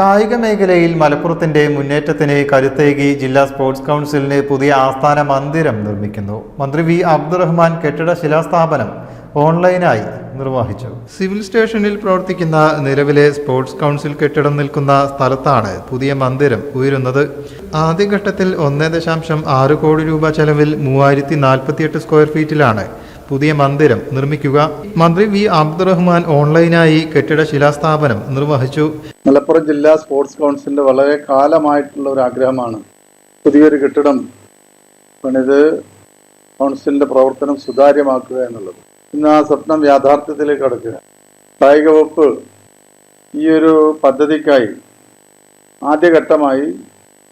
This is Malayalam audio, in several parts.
കായിക മേഖലയിൽ മലപ്പുറത്തിന്റെ മുന്നേറ്റത്തിന് കരുത്തേകി ജില്ലാ സ്പോർട്സ് കൗൺസിലിന് പുതിയ ആസ്ഥാന മന്ദിരം നിർമ്മിക്കുന്നു. മന്ത്രി വി അബ്ദുറഹ്മാൻ കെട്ടിട ശിലാസ്ഥാപനം ഓൺലൈനായി നിർവഹിച്ചു. സിവിൽ സ്റ്റേഷനിൽ പ്രവർത്തിക്കുന്ന നിലവിലെ സ്പോർട്സ് കൗൺസിൽ കെട്ടിടം നിൽക്കുന്ന സ്ഥലത്താണ് പുതിയ മന്ദിരം ഉയരുന്നത്. ആദ്യഘട്ടത്തിൽ ഒന്നേ ദശാംശം ആറ് കോടി രൂപ ചെലവിൽ മൂവായിരത്തി നാൽപ്പത്തിയെട്ട് സ്ക്വയർ ഫീറ്റിലാണ് പുതിയ മന്ദിരം നിർമ്മിക്കുക. മന്ത്രി വി. അബ്ദുറഹ്മാൻ ഓൺലൈനായി കെട്ടിട ശിലാസ്ഥാപനം നിർവഹിച്ചു. മലപ്പുറം ജില്ലാ സ്പോർട്സ് കൗൺസിലിന്റെ വളരെ കാലമായിട്ടുള്ള ഒരു ആഗ്രഹമാണ്. പുതിയൊരു കെട്ടിടം പണിത് കൗൺസിലിന്റെ പ്രവർത്തനം സുതാര്യമാക്കുക എന്നുള്ളത്. ഇന്ന് ആ സ്വപ്നം യാഥാർത്ഥ്യത്തിലേക്ക് കടക്കുക. കായിക വകുപ്പ് ഈ ഒരു പദ്ധതിക്കായി ആദ്യഘട്ടമായി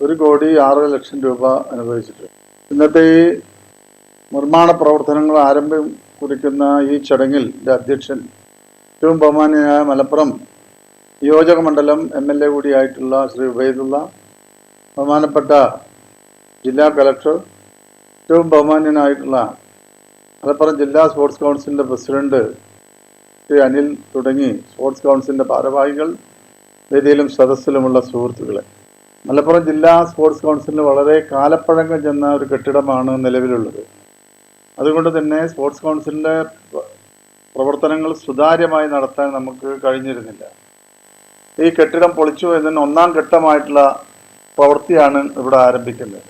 ഒരു കോടി ആറര ലക്ഷം രൂപ അനുവദിച്ചിട്ടുണ്ട്. ഇന്നത്തെ ഈ നിർമ്മാണ പ്രവർത്തനങ്ങൾ ആരംഭം കുറിക്കുന്ന ഈ ചടങ്ങിൽ അധ്യക്ഷൻ ഏറ്റവും ബഹുമാന്യനായ മലപ്പുറം നിയോജക മണ്ഡലം എം എൽ എ കൂടിയായിട്ടുള്ള ശ്രീ ഉബൈദുള്ള ബഹുമാനപ്പെട്ട ജില്ലാ കലക്ടർ ഏറ്റവും ബഹുമാന്യനായിട്ടുള്ള മലപ്പുറം ജില്ലാ സ്പോർട്സ് കൗൺസിലിന്റെ പ്രസിഡന്റ് ശ്രീ അനിൽ തുടങ്ങി സ്പോർട്സ് കൗൺസിലിന്റെ ഭാരവാഹികൾ വേദിയിലും സദസ്സിലുമുള്ള സുഹൃത്തുക്കളെ. മലപ്പുറം ജില്ലാ സ്പോർട്സ് കൗൺസിലിന് വളരെ കാലപ്പഴക്കം ചെന്ന ഒരു കെട്ടിടമാണ് നിലവിലുള്ളത്. അതുകൊണ്ട് തന്നെ സ്പോർട്സ് കൗൺസിലിന്റെ പ്രവർത്തനങ്ങൾ സുതാര്യമായി നടത്താൻ നമുക്ക് കഴിഞ്ഞിരുന്നില്ല. ഈ കെട്ടിടം പൊളിച്ചു എന്നതിന് ഒന്നാം ഘട്ടമായിട്ടുള്ള പ്രവൃത്തിയാണ് ഇവിടെ ആരംഭിക്കുന്നത്.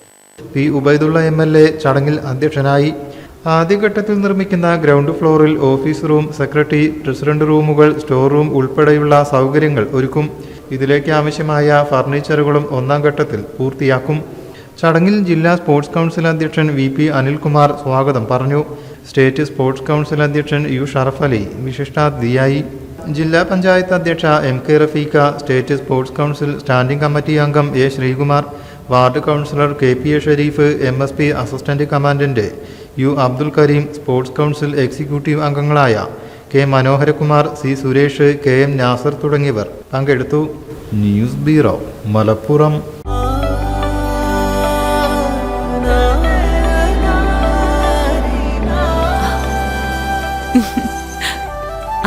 P Ubaidulla M L A ചടങ്ങിൽ അധ്യക്ഷനായി ആദ്യഘട്ടത്തിൽ നിർമ്മിക്കുന്ന ഗ്രൗണ്ട് ഫ്ലോറിൽ ഓഫീസ് റൂം സെക്രട്ടറി പ്രസിഡന്റ് റൂമുകൾ സ്റ്റോർ റൂം ഉൾപ്പെടെയുള്ള സൗകര്യങ്ങൾ ഒരുക്കും. ഇതിലേക്ക് ആവശ്യമായ ഫർണിച്ചറുകളും ഒന്നാം ഘട്ടത്തിൽ പൂർത്തിയാക്കും. ചടങ്ങിൽ ജില്ലാ സ്പോർട്സ് കൗൺസിൽ അധ്യക്ഷൻ വി പി അനിൽകുമാർ സ്വാഗതം പറഞ്ഞു. സ്റ്റേറ്റ് സ്പോർട്സ് കൗൺസിൽ അധ്യക്ഷൻ യു ഷറഫ് അലി വിശിഷ്ടാതിഥിയായി ജില്ലാ പഞ്ചായത്ത് അധ്യക്ഷ M K Rafeekha state sports council standing committee അംഗം A Sreekumar ward councillor K P A Shareef M S P assistant commandant U Abdul Kareem sports council executive അംഗങ്ങളായ K Manoharakumar C Suresh K M Nasar തുടങ്ങിയവർ പങ്കെടുത്തു. News bureau Malappuram.